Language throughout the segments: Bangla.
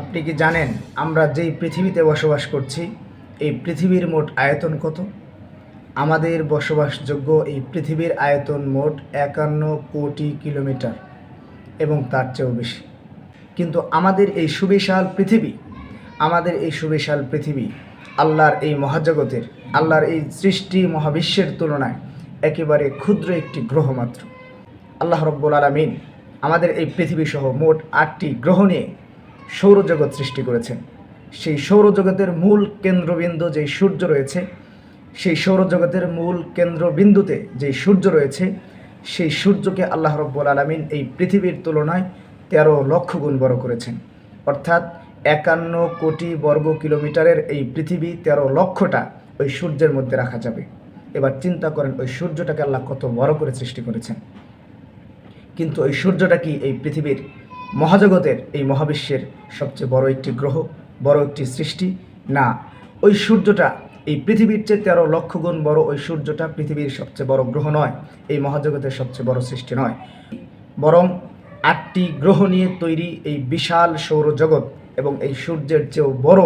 আপনি কি জানেন আমরা যেই পৃথিবীতে বসবাস করছি, এই পৃথিবীর মোট আয়তন কত? আমাদের বসবাসযোগ্য এই পৃথিবীর আয়তন মোট একান্ন কোটি কিলোমিটার এবং তার চেয়েও বেশি। কিন্তু আমাদের এই সুবিশাল পৃথিবী, আমাদের এই সুবিশাল পৃথিবী আল্লাহর এই মহাজগতের, আল্লাহর এই সৃষ্টি মহাবিশ্বের তুলনায় একেবারে ক্ষুদ্র একটি গ্রহ মাত্র। আল্লাহ রব্বুল আলমিন আমাদের এই পৃথিবী সহ মোট আটটি গ্রহ নিয়ে সৌরজগৎ সৃষ্টি করেছেন। সেই সৌরজগতের মূল কেন্দ্রবিন্দু যেই সূর্য রয়েছে, সেই সৌরজগতের মূল কেন্দ্রবিন্দুতে যেই সূর্য রয়েছে, সেই সূর্যকে আল্লাহ রব্বুল আলমিন এই পৃথিবীর তুলনায় তেরো লক্ষ গুণ বড় করেছেন। অর্থাৎ একান্ন কোটি বর্গ কিলোমিটারের এই পৃথিবী তেরো লক্ষটা ওই সূর্যের মধ্যে রাখা যাবে। এবার চিন্তা করেন, ওই সূর্যটাকে আল্লাহ কত বড় করে সৃষ্টি করেছেন। কিন্তু ওই সূর্যটা কি এই পৃথিবীর মহাজগতের এই মহাবিশ্বের সবচেয়ে বড় একটি গ্রহ, বড় একটি সৃষ্টি। না, ওই সূর্যটা, এই পৃথিবীর চেয়ে তেরো লক্ষ গুণ বড় ওই সূর্যটা পৃথিবীর সবচেয়ে বড় গ্রহ নয়, এই মহাজগতের সবচেয়ে বড় সৃষ্টি নয়। বরং আটটি গ্রহ নিয়ে তৈরি এই বিশাল সৌরজগৎ এবং এই সূর্যের চেয়েও বড়,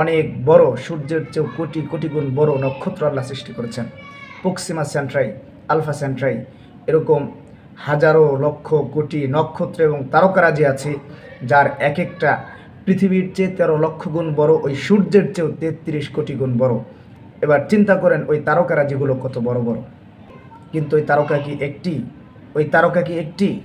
অনেক বড়, সূর্যের চেয়েও কোটি কোটি গুণ বড় নক্ষত্র আল্লাহ সৃষ্টি করেছেন। পক্সিমা সেন্ট্রাই আলফা সেন্ট্রাই এরকম হাজারো লক্ষ কোটি নক্ষত্র এবং তারকারাজি আছে, যার এক একটা পৃথিবীর চেয়ে তেরো লক্ষ গুণ বড়, ওই সূর্যের চেয়েও তেত্রিশ কোটি গুণ বড়। এবার চিন্তা করেন, ওই তারকারাজিগুলো কত বড় বড়? কিন্তু ওই তারকা কি একটি? ওই তারকা কি একটি?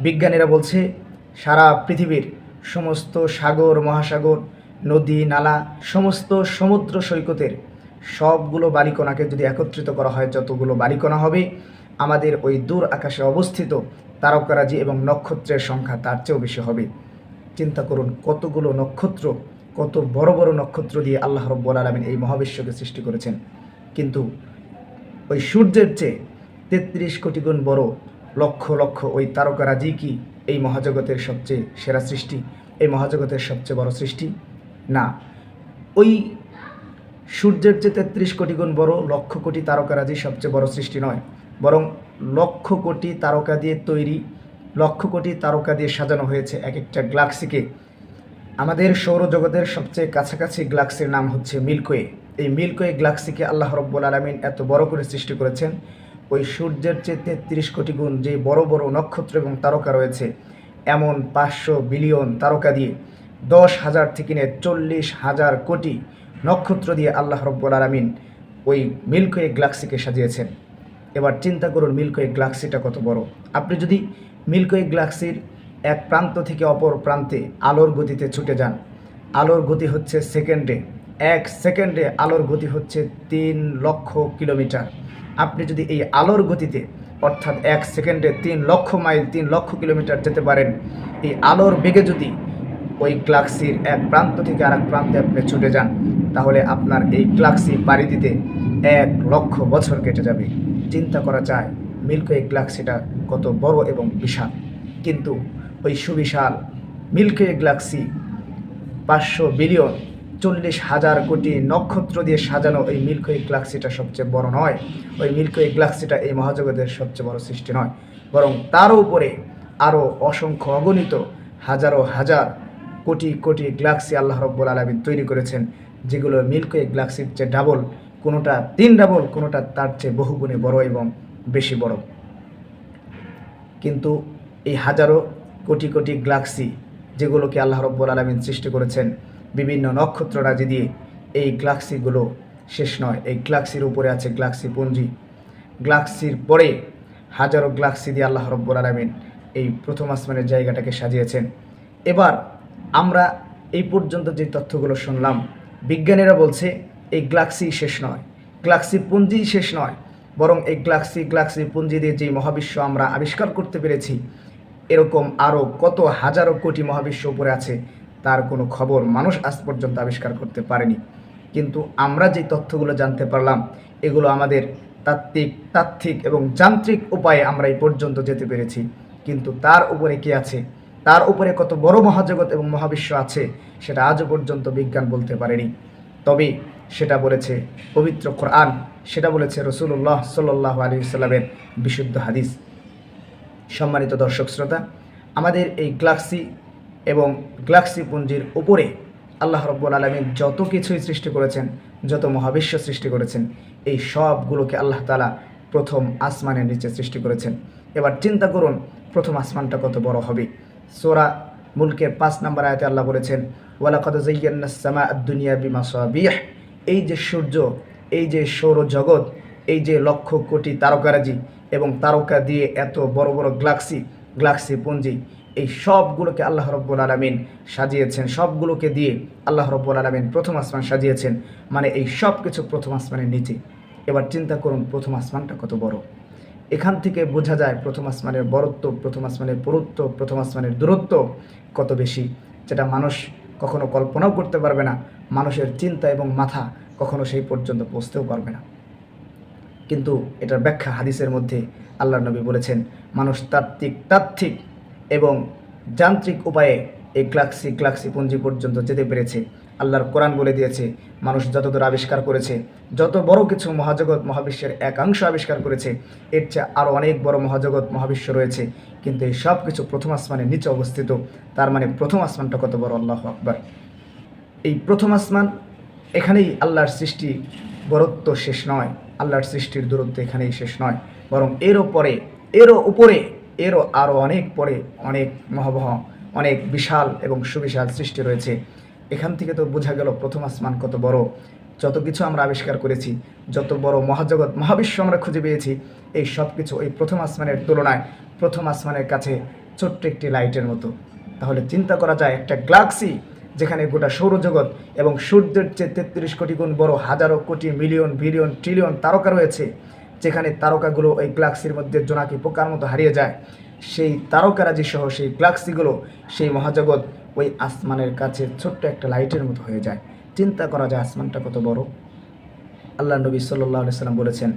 বিজ্ঞানীরা বলছে, সারা পৃথিবীর সমস্ত সাগর, মহাসাগর, নদী, নালা, সমস্ত সমুদ্র সৈকতের সবগুলো বালিকণাকে যদি একত্রিত করা হয়, যতগুলো বালিকণা হবে আমাদের ওই দূর আকাশে অবস্থিত তারকারাজি এবং নক্ষত্রের সংখ্যা তার চেয়েও বেশি হবে। চিন্তা করুন, কতগুলো নক্ষত্র, কত বড় বড় নক্ষত্র দিয়ে আল্লাহ রব্বুল আলমিন এই মহাবিশ্বকে সৃষ্টি করেছেন। কিন্তু ওই সূর্যের চেয়ে তেত্রিশ কোটি গুণ বড় লক্ষ লক্ষ ওই তারকারাজি কি এই মহাজগতের সবচেয়ে সেরা সৃষ্টি, এই মহাজগতের সবচেয়ে বড় সৃষ্টি? না। ওই সূর্যের চেয়ে তেত্রিশ কোটি গুণ বড় লক্ষ কোটি তারকারাজি সবচেয়ে বড় সৃষ্টি নয়। বরং লক্ষ কোটি তারকা দিয়ে তৈরি, লক্ষ কোটি তারকা দিয়ে সাজানো হয়েছে এক একটা গ্লাক্সিকে আমাদের সৌরজগতের সবচেয়ে কাছাকাছি গ্লাক্সির নাম হচ্ছে মিল্কওয়ে। এই মিল্কওয়ে গ্লাক্সিকে আল্লাহ রব্বুল আলমিন এত বড় করে সৃষ্টি করেছেন। ওই সূর্যের চেয়ে তেত্রিশ কোটি গুণ যে বড় বড় নক্ষত্র এবং তারকা রয়েছে, এমন পাঁচশো বিলিয়ন তারকা দিয়ে দশ হাজার থেকে নিয়ে চল্লিশ হাজার কোটি নক্ষত্র দিয়ে আল্লাহ রব্বুল আলমিন ওই মিল্কওয়ে গ্লাক্সিকে সাজিয়েছেন। এবার চিন্তা করুন মিল্কওয়ে গ্লাক্সিটা কত বড়। আপনি যদি মিল্কওয়ে গ্লাক্সির এক প্রান্ত থেকে অপর প্রান্তে আলোর গতিতে ছুটে যান, আলোর গতি হচ্ছে সেকেন্ডে। এক সেকেন্ডে আলোর গতি হচ্ছে তিন লক্ষ কিলোমিটার। আপনি যদি এই আলোর গতিতে, অর্থাৎ এক সেকেন্ডে তিন লক্ষ মাইল, তিন লক্ষ কিলোমিটার যেতে পারেন, এই আলোর বেগে যদি ওই গ্লাক্সির এক প্রান্ত থেকে আরেক প্রান্তে আপনি ছুটে যান, তাহলে আপনার এই গ্লাক্সি পাড়ি দিতে এক লক্ষ বছর কেটে যাবে। চিন্তা করা যায়। মিল্কওয়ে গ্লাক্সিটা কত বড় এবং বিশাল। কিন্তু ওই সুবিশাল মিল্কওয়ে গ্লাক্সি পাঁচশো বিলিয়ন, চল্লিশ হাজার কোটি নক্ষত্র দিয়ে সাজানো এই মিল্কওয়ে গ্লাক্সিটা সবচেয়ে বড় নয়। ওই মিল্কওয়ে গ্লাক্সিটা এই মহাজগতের সবচেয়ে বড় সৃষ্টি নয়। বরং তারও উপরে আরও অসংখ্য অগণিত হাজারো হাজার কোটি কোটি গ্লাক্সি আল্লাহ রব্বুল আলমিন তৈরি করেছেন, যেগুলো মিল্কওয়ে গ্লাক্সির চেয়ে ডাবল কোনোটা তিন ডাবল, কোনোটা তার চেয়ে বহুগুণে বড় এবং বেশি বড়। কিন্তু এই হাজারো কোটি কোটি গ্লাক্সি যেগুলোকে আল্লাহ রব্বুল আলমিন সৃষ্টি করেছেন, বিভিন্ন নক্ষত্ররাজি দিয়ে, এই গ্লাক্সিগুলো শেষ নয়। এই গ্লাক্সির উপরে আছে গ্লাক্সি পুঞ্জি। গ্লাক্সির পরে হাজারো গ্লাক্সি দিয়ে আল্লাহ রব্বুল আলমিন এই প্রথম আসমানের জায়গাটাকে সাজিয়েছেন। এবার আমরা এই পর্যন্ত যে তথ্যগুলো শুনলাম, বিজ্ঞানীরা বলছে এই গ্লাক্সি শেষ নয়। গ্লাক্সি পুঞ্জি শেষ নয়। বরং এই গ্লাক্সি গ্লাক্সি পুঞ্জি দিয়ে যে মহাবিশ্ব আমরা আবিষ্কার করতে পেরেছি, এরকম আরও কত হাজারো কোটি মহাবিশ্ব উপরে আছে, তার কোনো খবর মানুষ আজ পর্যন্ত আবিষ্কার করতে পারেনি। কিন্তু আমরা যে তথ্যগুলো জানতে পারলাম, এগুলো আমাদের তাত্ত্বিক তাত্ত্বিক এবং যান্ত্রিক উপায়ে আমরা এই পর্যন্ত যেতে পেরেছি। কিন্তু তার উপরে কি আছে? তার উপরে কত বড় মহাজগৎ এবং মহাবিশ্ব আছে, সেটা আজও পর্যন্ত বিজ্ঞান বলতে পারেনি। তবে সেটা বলেছে পবিত্র কোরআন, সেটা বলেছে রসুল্লাহ সাল্লাহ আলী সাল্লামের বিশুদ্ধ হাদিস। সম্মানিত দর্শক শ্রোতা, আমাদের এই গ্লাক্সি এবং গ্যালাক্সি পুঞ্জির উপরে আল্লাহ রব্বুল আলমী যত কিছুই সৃষ্টি করেছেন, যত মহাবিশ্ব সৃষ্টি করেছেন, এই সবগুলোকে আল্লাহ তালা প্রথম আসমানের নিচে সৃষ্টি করেছেন। এবার চিন্তা করুন, প্রথম আসমানটা কত বড় হবে? সোরা মুলকের পাঁচ নম্বর আয়তে আল্লাহ বলেছেন, ওয়ালাকদ জাইয়ান্নাসমা দুনিয়া বিমা সাবিহ এই যে সূর্য, এই যে সৌরজগৎ, এই যে লক্ষ কোটি তারকারাজি এবং তারকা দিয়ে এত বড় বড় গ্লাক্সি গ্লাক্সি পুঞ্জি, এই সবগুলোকে আল্লাহ রব্বুল আলমিন সাজিয়েছেন। সবগুলোকে দিয়ে আল্লাহ রব্বুল আলমিন প্রথম আসমান সাজিয়েছেন। মানে এই সব কিছু প্রথম আসমানের নিচে। এবার চিন্তা করুন, প্রথম আসমানটা কত বড়? এখান থেকে বোঝা যায় প্রথম আসমানের বরত্ব প্রথম আসমানের পুরুত্ব, প্রথম আসমানের দূরত্ব কত বেশি, যেটা মানুষ কখনো কল্পনাও করতে পারবে না। মানুষের চিন্তা এবং মাথা কখনো সেই পর্যন্ত পৌঁছতেও পারবে না। কিন্তু এটার ব্যাখ্যা হাদিসের মধ্যে আল্লাহ নবী বলেছেন, মানুষ তাত্ত্বিক তাত্ত্বিক এবং যান্ত্রিক উপায়ে এই ক্লাক্সি ক্লাক্সি পুঞ্জি পর্যন্ত যেতে পেরেছে। আল্লাহর কোরআন বলে দিয়েছে, মানুষ যতদূর আবিষ্কার করেছে, যত বড় কিছু মহাজগৎ, মহাবিশ্বের একাংশ আবিষ্কার করেছে, এর চেয়ে আরও অনেক বড় মহাজগৎ, মহাবিশ্ব রয়েছে। কিন্তু এই সব কিছু প্রথম আসমানের নিচে অবস্থিত, তার মানে প্রথম আসমানটা কত বড়? আল্লাহ আকবার। এই প্রথম আসমান, এখানেই আল্লাহর সৃষ্টি বরত্ব শেষ নয়। আল্লাহর সৃষ্টির দূরত্ব এখানেই শেষ নয়। বরং এরও পরে, এরও উপরে, এরও আরও অনেক পরে অনেক মহাবহ, অনেক বিশাল এবং সুবিশাল সৃষ্টি রয়েছে। এখান থেকে তো বোঝা গেল প্রথম আসমান কত বড়। যত কিছু আমরা আবিষ্কার করেছি, যত বড় মহাজগৎ, মহাবিশ্ব আমরা খুঁজে পেয়েছি, এই সব কিছু এই প্রথম আসমানের তুলনায়, প্রথম আসমানের কাছে ছোট্ট একটি লাইটের মতো। তাহলে চিন্তা করা যায়, একটা গ্লাক্সি যেখানে গোটা সৌরজগৎ এবং সূর্যের চেয়ে তেত্রিশ কোটি গুণ বড় হাজারো কোটি মিলিয়ন, বিলিয়ন, ট্রিলিয়ন তারকা রয়েছে, যেখানে তারকাগুলো ওই গ্লাক্সির মধ্যে জোনাকি পোকার মতো হারিয়ে যায়। সেই তারকারাজি সহ সেই গ্লাক্সিগুলো সেই মহাজগৎ ওই আসমানের কাছে ছোট্ট একটা লাইটের মতো হয়ে যায়। চিন্তা করা যায় আসমানটা কত বড়। আল্লাহ নবী সাল্লাহ সাল্লাম বলেছেন,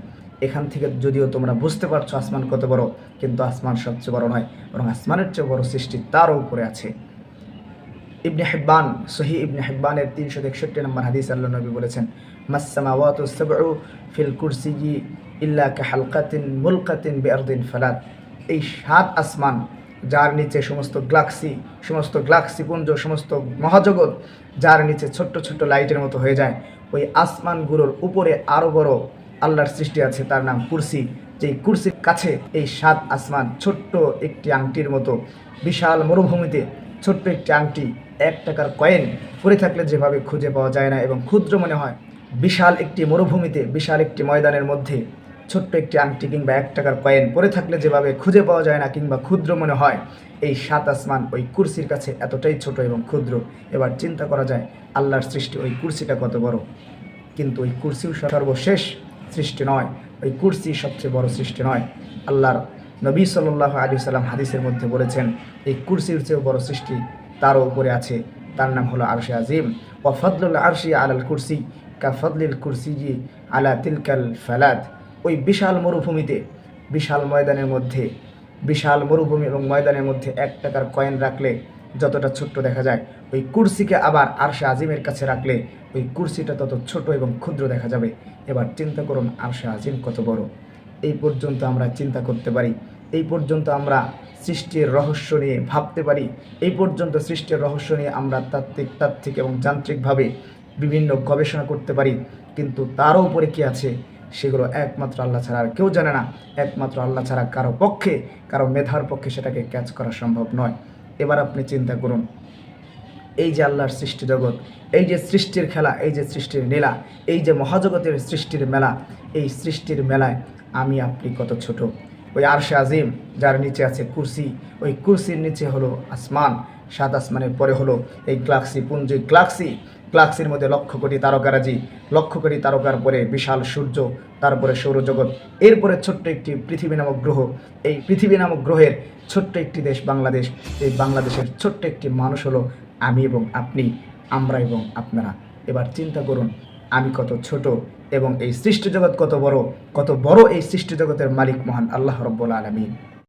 এখান থেকে যদিও তোমরা বুঝতে পারছ আসমান কত বড়, কিন্তু আসমান সবচেয়ে বড় নয়, বরং আসমানের চেয়ে বড় সৃষ্টি তারও উপরে আছে। ইবনে হেব্বান সহি ইবনে হেব্বানের তিনশো একষট্টি নম্বর হাদিস আল্লাহ নবী বলেছেন ফিল কুরসিয়ি ইল্লা কাহালকাতিন মুলকাতিন বেআরদিন ফালাত। এই সাত আসমান, যার নিচে সমস্ত গ্লাক্সি সমস্ত গ্লাক্সি পুঞ্জ সমস্ত মহাজগৎ, যার নিচে ছোট্ট ছোট্ট লাইটের মতো হয়ে যায়, ওই আসমানগুলোর উপরে আরও বড় আল্লাহর সৃষ্টি আছে, তার নাম কুরসি। যেই কুরসির কাছে এই সাত আসমান ছোট্ট একটি আংটির মতো, বিশাল মরুভূমিতে ছোট্ট একটি আংটি এক টাকার কয়েন পরে থাকলে যেভাবে খুঁজে পাওয়া যায় না এবং ক্ষুদ্র মনে হয়, বিশাল একটি মরুভূমিতে, বিশাল একটি ময়দানের মধ্যে ছোট্ট একটি আংটি কিংবা এক টাকার কয়েন পরে থাকলে যেভাবে খুঁজে পাওয়া যায় না কিংবা ক্ষুদ্র মনে হয়, এই সাত আসমান ওই কুরসির কাছে এতটাই ছোট এবং ক্ষুদ্র। এবার চিন্তা করা যায়, আল্লাহর সৃষ্টি ওই কুরসিটা কত বড়? কিন্তু ওই কুরসিও সর্বশেষ সৃষ্টি নয়, ওই কুরসি সবচেয়ে বড় সৃষ্টি নয়। আল্লাহর নবী সাল্লাহ আলী সাল্লাম হাদিসের মধ্যে বলেছেন, এই কুরসির চেয়েও বড় সৃষ্টি তারও উপরে আছে, তার নাম হলো আরশে আজিম। ও ফদলুল আরশি আলাল কুরসি, কা ফদলিল কুরসি আলা তিলকাল ফালাদ। ওই বিশাল মরুভূমিতে, বিশাল ময়দানের মধ্যে, বিশাল মরুভূমি এবং ময়দানের মধ্যে এক টাকার কয়েন রাখলে যতটা ছোট্ট দেখা যায়, ওই কুরসিকে আবার আরশে আজিমের কাছে রাখলে ওই কুরসিটা তত ছোট এবং ক্ষুদ্র দেখা যাবে। এবার চিন্তা করুন আরশে আজিম কত বড়। এই পর্যন্ত আমরা চিন্তা করতে পারি। এই পর্যন্ত আমরা সৃষ্টির রহস্য নিয়ে ভাবতে পারি। এই পর্যন্ত সৃষ্টির রহস্য নিয়ে আমরা তাত্ত্বিক তাত্ত্বিক এবং যান্ত্রিকভাবে বিভিন্ন গবেষণা করতে পারি। কিন্তু তারও উপরে কি আছে, সেগুলো একমাত্র আল্লাহ ছাড়া আর কেউ জানে না। একমাত্র আল্লাহ ছাড়া কারও পক্ষে, কারও মেধার পক্ষে সেটাকে ক্যাচ করা সম্ভব নয়। এবার আপনি চিন্তা করুন, এই যে আল্লাহর সৃষ্টি জগৎ, এই যে সৃষ্টির খেলা, এই যে সৃষ্টির নীলা, এই যে মহাজগতের সৃষ্টির মেলা, এই সৃষ্টির মেলায় আমি আপনি কত ছোট? ওই আরশে আজিম, যার নিচে আছে কুরসি, ওই কুরসির নিচে হলো আসমান, সাত আসমানের পরে হলো এই গ্লাক্সি পুঞ্জি গ্লাক্সি। গ্লাক্সির মধ্যে লক্ষ কোটি তারকারাজি লক্ষ কোটি তারকার পরে বিশাল সূর্য তারপরে সৌরজগৎ। এরপরে ছোট্ট একটি পৃথিবী নামক গ্রহ, এই পৃথিবী নামক গ্রহের ছোট্ট একটি দেশ বাংলাদেশ। এই বাংলাদেশের ছোট্ট একটি মানুষ হলো আমি এবং আপনি, আমরা এবং আপনারা। এবার চিন্তা করুন, আমি কত ছোট এবং এই সৃষ্টি জগৎ কত বড় কত বড় এই সৃষ্টি জগতের মালিক মহান আল্লাহ রব্বুল আলমিন।